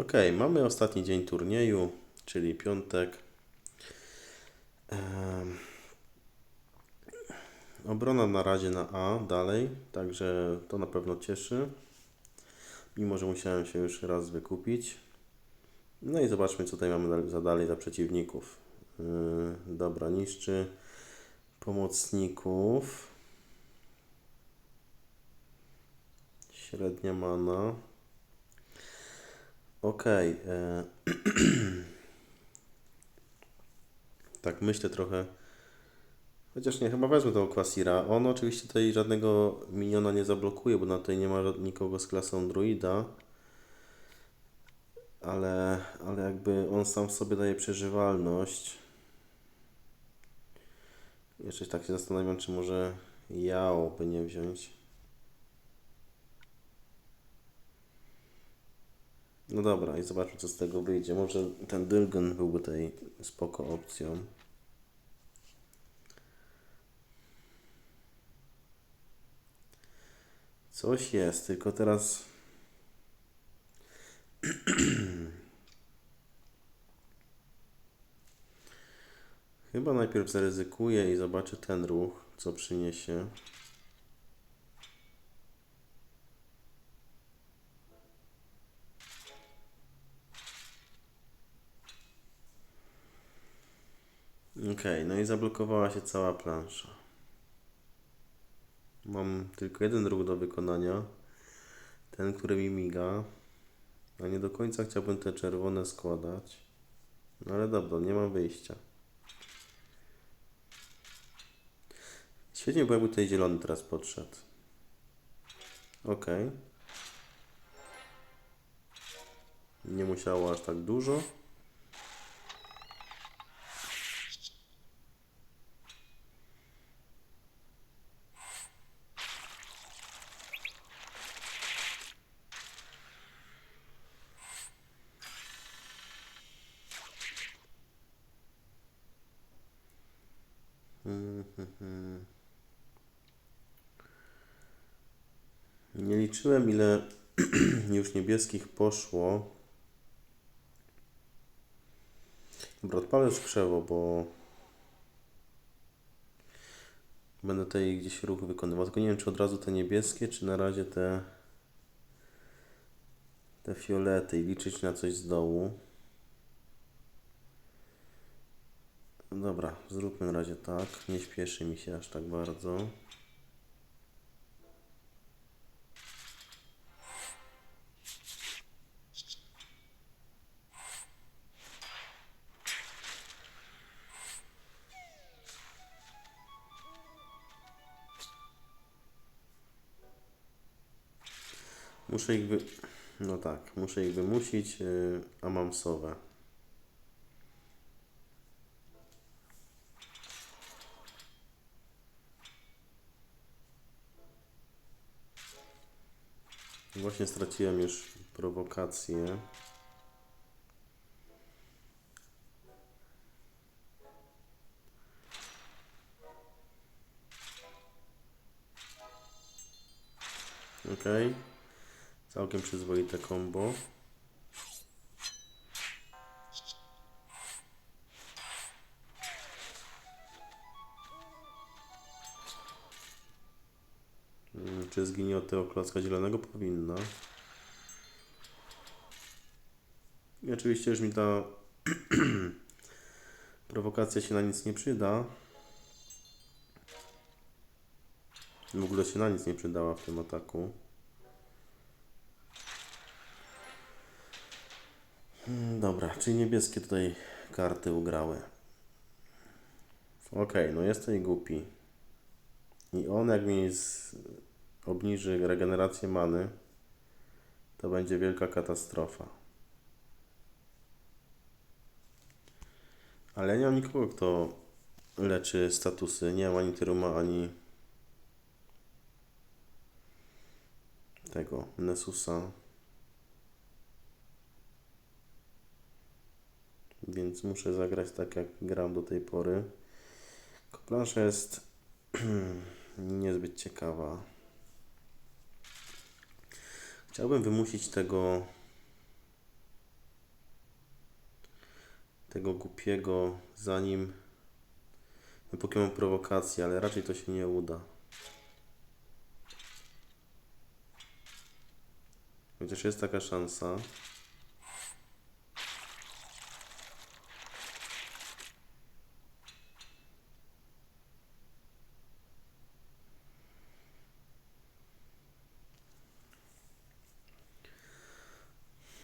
Ok, mamy ostatni dzień turnieju, czyli piątek. Em, Obrona na razie na A dalej, także to na pewno cieszy. Mimo, że musiałem się już raz wykupić. No i zobaczmy, co tutaj mamy za dalej za przeciwników. Yy, dobra, niszczy pomocników. Średnia mana. Okej. e, tak myślę trochę. Chociaż nie, chyba wezmę tego Quasira. On oczywiście tutaj żadnego miniona nie zablokuje, bo na tutaj nie ma nikogo z klasą druida. Ale, ale jakby on sam w sobie daje przeżywalność. Jeszcze tak się zastanawiam, czy może Jao by nie wziąć. No dobra, i zobaczmy co z tego wyjdzie. Może ten Dylgen byłby tutaj spoko opcją. Coś jest, tylko teraz. Chyba najpierw zaryzykuję i zobaczę ten ruch, co przyniesie. Okej, no i zablokowała się cała plansza. Mam tylko jeden ruch do wykonania. Ten, który mi miga. A nie do końca chciałbym te czerwone składać. No ale dobra, nie mam wyjścia. Świetnie, jakby tutaj zielony teraz podszedł. Ok. Nie musiało aż tak dużo. Nie liczyłem, ile już niebieskich poszło. Dobra, odpalę skrzewo, bo będę tutaj gdzieś ruch wykonywał. Tylko nie wiem, czy od razu te niebieskie, czy na razie te te fiolety i liczyć na coś z dołu. Dobra, zróbmy na razie tak. Nie śpieszy mi się aż tak bardzo. Muszę ich wy... No tak, muszę ich wymusić, yy, a mam sowę. Właśnie straciłem już prowokację. Okej. Całkiem przyzwoite combo. Mm, Czy zginie od tego klocka zielonego? Powinna. I oczywiście już mi ta prowokacja się na nic nie przyda. W ogóle się na nic nie przydała w tym ataku. Dobra, czyli niebieskie tutaj karty ugrały. Okej, no jest tutaj głupi. I on jak mi z... obniży regenerację many, to będzie wielka katastrofa. Ale nie mam nikogo, kto leczy statusy. Nie mam ani Tyruma, ani tego Nesusa. Więc muszę zagrać tak, jak gram do tej pory. Plansza jest niezbyt ciekawa. Chciałbym wymusić tego tego głupiego, zanim no, Pokémon prowokacji, ale raczej to się nie uda. Chociaż jest taka szansa.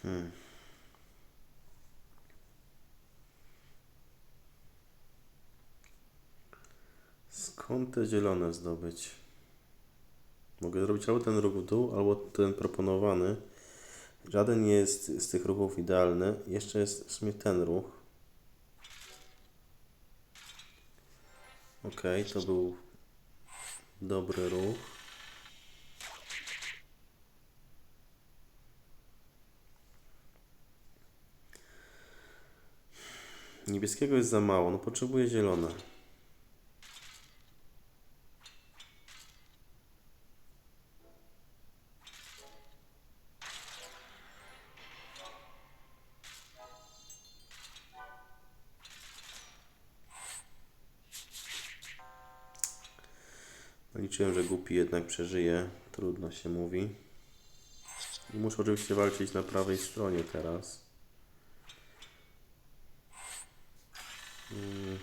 Hmm. Skąd te zielone zdobyć? Mogę zrobić albo ten ruch w dół, albo ten proponowany. Żaden nie jest z tych ruchów idealny. Jeszcze jest w sumie ten ruch. Ok, to był dobry ruch. Niebieskiego jest za mało, no potrzebuję zielone. Liczyłem, że głupi jednak przeżyje. Trudno się mówi. Muszę oczywiście walczyć na prawej stronie teraz. Mm.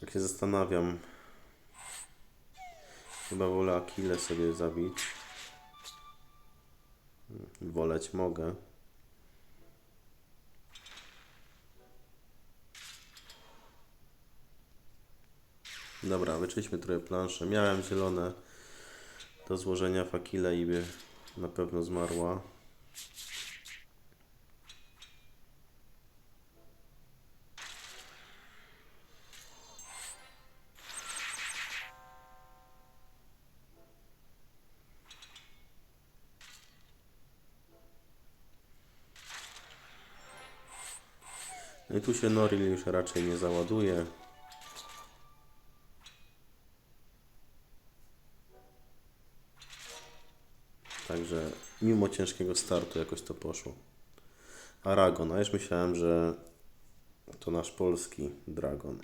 Tak się zastanawiam. Chyba wolę Akile sobie zabić. Woleć mogę. Dobra, wyczyśmy trochę planszę. Miałem zielone do złożenia w Akile i by na pewno zmarła. I tu się Noril już raczej nie załaduje. Także mimo ciężkiego startu jakoś to poszło. Aragon, a już myślałem, że to nasz polski dragon.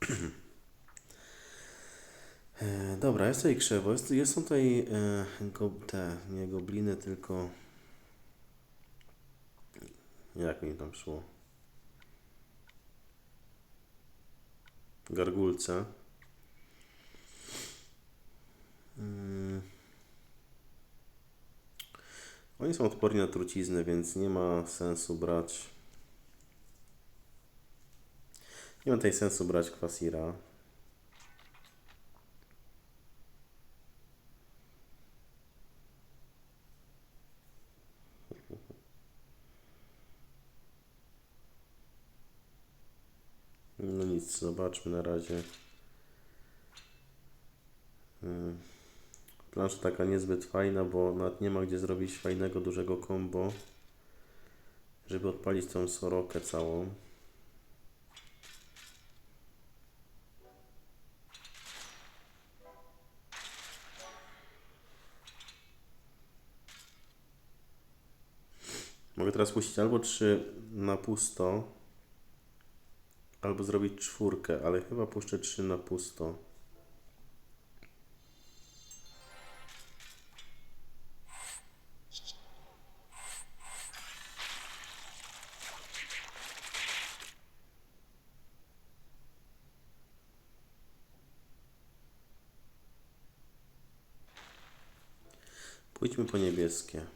E, Dobra, jest tutaj krzewo, jest, jest są tutaj e, go, te, nie gobliny, tylko jak mi tam szło? Gargulce. Mm. Oni są odporni na truciznę, więc nie ma sensu brać. Nie ma tutaj sensu brać kwasira. No nic, zobaczmy na razie. Hmm. Plansza taka niezbyt fajna, bo nawet nie ma gdzie zrobić fajnego, dużego combo, żeby odpalić tą sorokę całą. Mogę teraz puścić albo 3 na pusto, albo zrobić czwórkę, ale chyba puszczę 3 na pusto. Pójdźmy po niebieskie.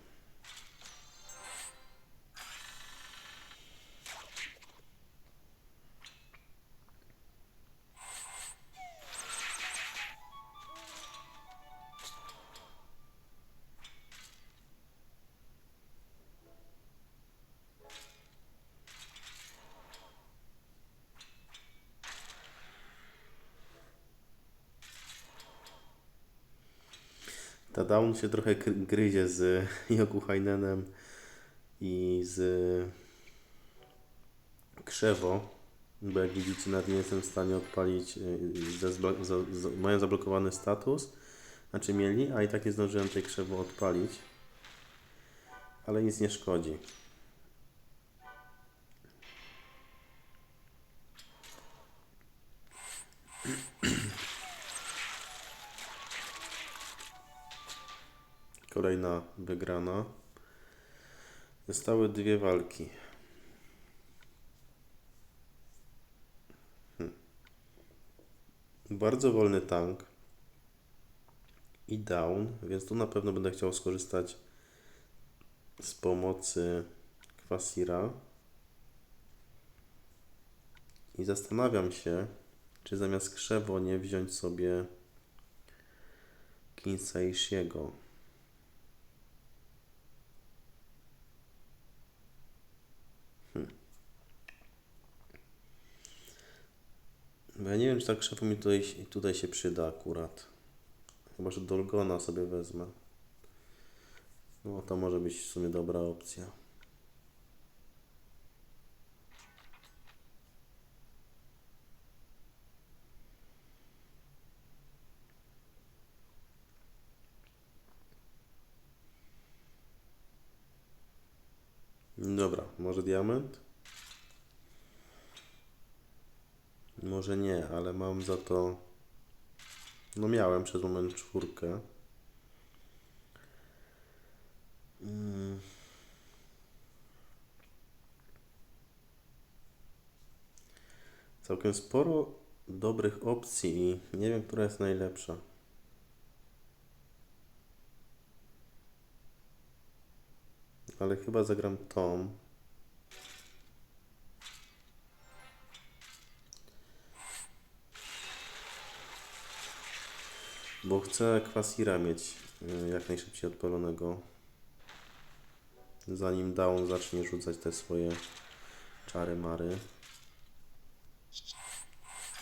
Ta Down się trochę gry- gryzie z Joku Heinenem i z krzewo, bo jak widzicie nawet nie jestem w stanie odpalić, y, za, za, mają zablokowany status, znaczy mieli, a i tak nie zdążyłem tej krzewo odpalić, ale nic nie szkodzi. Kolejna wygrana. Zostały dwie walki. Hmm. Bardzo wolny tank i down, więc tu na pewno będę chciał skorzystać z pomocy Kwasira. I zastanawiam się, czy zamiast krzewo nie wziąć sobie Kinsaishiego. Bo ja nie wiem, czy tak krzewo mi tutaj, tutaj się przyda akurat. Chyba, że Dolgona sobie wezmę. No, to może być w sumie dobra opcja. Dobra, może diament? Może nie, ale mam za to. No miałem przez moment czwórkę. Mm. Całkiem sporo dobrych opcji i nie wiem, która jest najlepsza. Ale chyba zagram tą. Bo chcę Kwasira mieć y, jak najszybciej odpalonego. Zanim Down zacznie rzucać te swoje czary mary.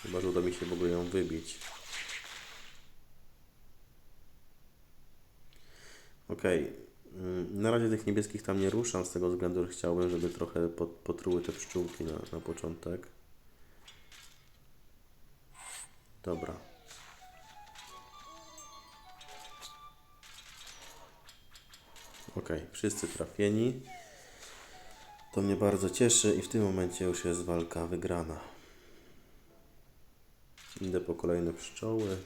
Chyba, że uda mi się w ogóle ją wybić. Mm, Na razie tych niebieskich tam nie ruszam z tego względu, że chciałbym, żeby trochę pot- potruły te pszczółki na, na początek. Dobra. Ok, wszyscy trafieni. To mnie bardzo cieszy i w tym momencie już jest walka wygrana. Idę po kolejne pszczoły.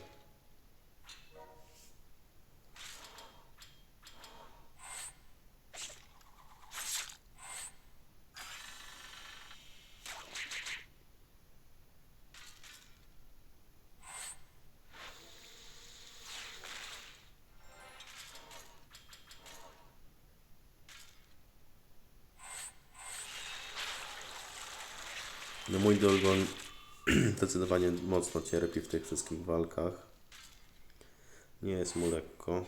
Zdecydowanie mocno cierpi w tych wszystkich walkach. Nie jest mu lekko.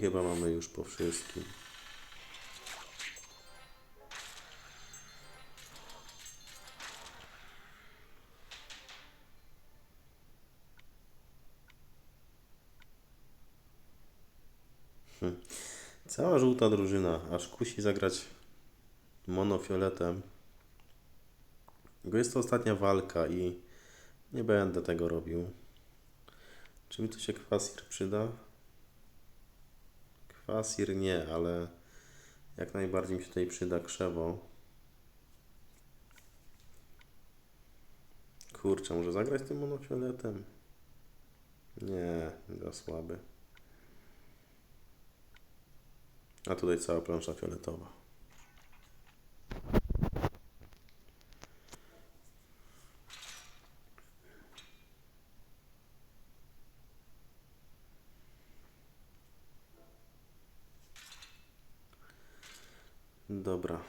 Chyba mamy już po wszystkim. Hm. Cała żółta drużyna, aż kusi zagrać monofioletem. Bo jest to ostatnia walka i nie będę tego robił. Czy mi to się kwasir przyda? Kwasir nie, ale jak najbardziej mi się tutaj przyda krzewo. Kurczę, może zagrać tym monofioletem? Nie, za słaby. A tutaj cała plansza fioletowa. Dobra.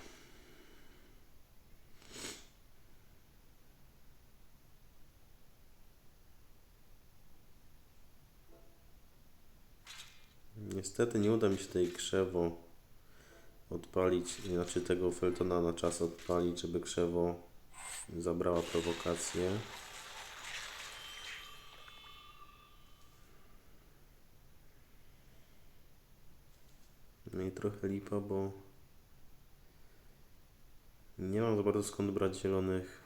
Niestety nie uda mi się tej krzewo odpalić, znaczy tego Feltona na czas odpalić, żeby krzewo zabrała prowokację. No i trochę lipa, bo nie mam za bardzo skąd brać zielonych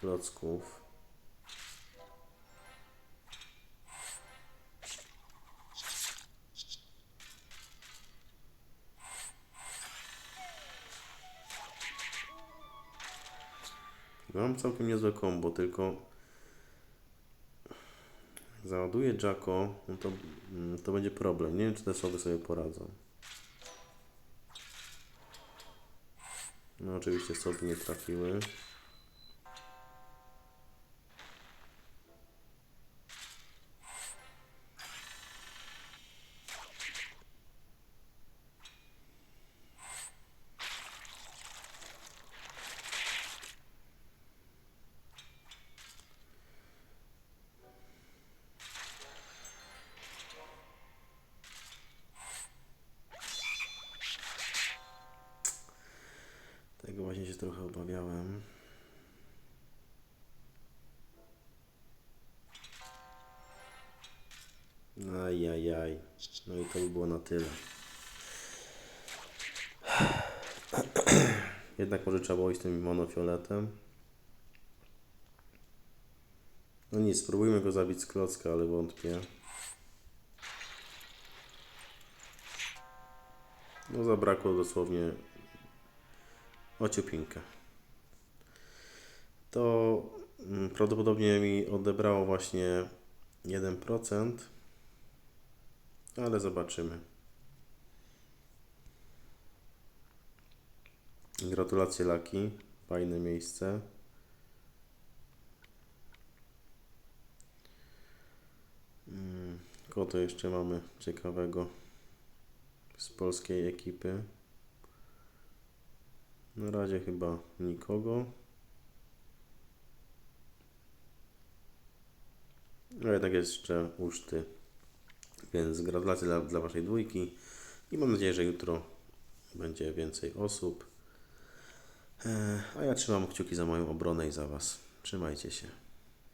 klocków. Mam całkiem niezłe kombo, tylko załaduję Jacko, no to, mm, to będzie problem. Nie wiem, czy te sowy sobie poradzą. No oczywiście sowy nie trafiły. Tego właśnie się trochę obawiałem. Ajajaj. No i to by było na tyle. Jednak może trzeba było iść tym monofioletem. No nic, spróbujmy go zabić z klocka, ale wątpię. No zabrakło dosłownie ociupinkę. To mm, prawdopodobnie mi odebrało właśnie 1%, ale zobaczymy. Gratulacje Laki, fajne miejsce. Mm, Kogo to jeszcze mamy ciekawego z polskiej ekipy? Na razie chyba nikogo. No jednak jest jeszcze uczty. Więc gratulacje dla, dla Waszej dwójki i mam nadzieję, że jutro będzie więcej osób. E, A ja trzymam kciuki za moją obronę i za Was. Trzymajcie się.